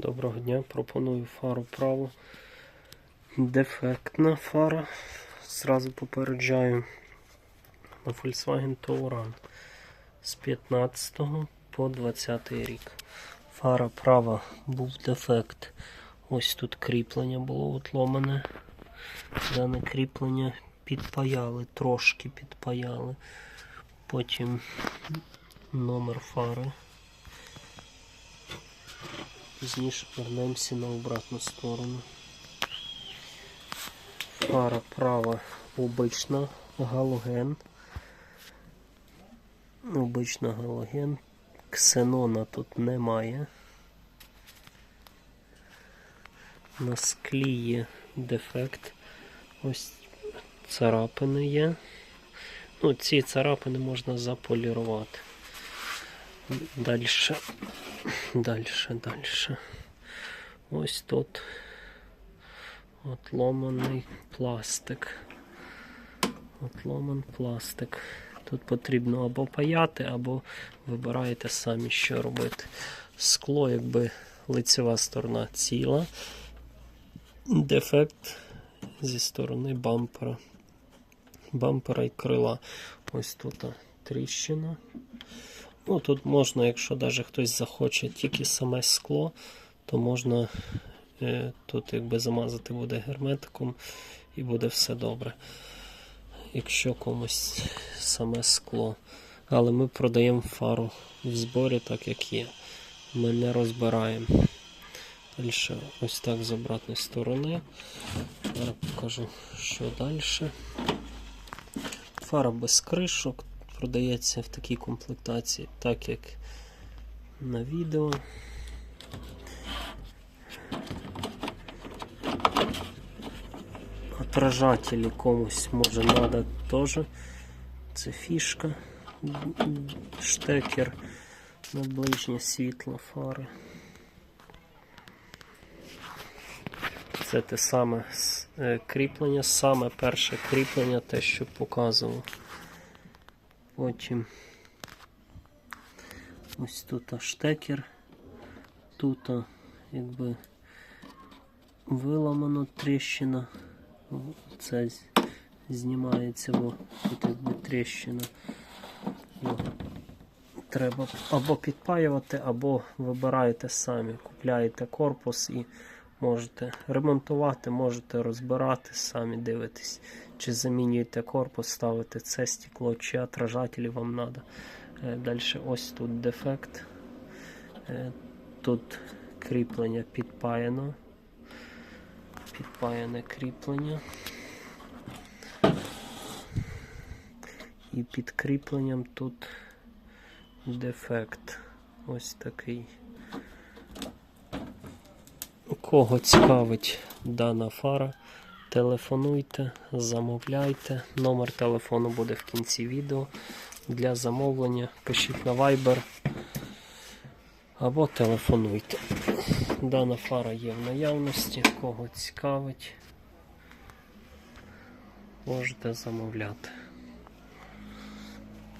Доброго дня, пропоную фару право. Дефектна фара. Зразу попереджаю на Volkswagen Touran з 15 по 20 рік. Фара права був дефект. Ось тут кріплення було отломане. Дане кріплення підпаяли, трошки підпаяли. Потім номер фари. Пізніше вернемося на обратну сторону. Фара права обична галоген. Обична галоген. Ксенона тут немає. На склі є дефект. Ось царапини є. Ну, ці царапини можна заполірувати. Дальше. Дальше, дальше. Ось тут отломаний пластик. Отломан пластик. Тут потрібно або паяти, або вибираєте самі, що робити. Скло, якби лицева сторона ціла. Дефект зі сторони бампера. Бампера і крила. Ось тут тріщина. Ну, тут можна, якщо навіть хтось захоче тільки саме скло, то можна е, тут якби замазати буде герметиком і буде все добре. Якщо комусь саме скло. Але ми продаємо фару в зборі так, як є. Ми не розбираємо. Далі ось так з обратної сторони. Зараз покажу, що далі. Фара без кришок продається в такій комплектації, так як на відео. Отражателі комусь може треба теж. Це фішка, штекер на ближнє світло фари. Це те саме е, кріплення, саме перше кріплення, те, що показував. Потім ось тут штекер, тут якби виламано тріщина. Це знімається, бо тут якби тріщина. Треба або підпаювати, або вибираєте самі. Купляєте корпус і можете ремонтувати, можете розбирати, самі дивитесь, чи замінюєте корпус, ставите це стекло, чи отражателі вам треба. Далі ось тут дефект. Е, Тут кріплення підпаяно. Підпаяне кріплення. І під кріпленням тут дефект. Ось такий. Кого цікавить дана фара, телефонуйте, замовляйте. Номер телефону буде в кінці відео. Для замовлення пишіть на Viber або телефонуйте. Дана фара є в наявності, кого цікавить, можете замовляти.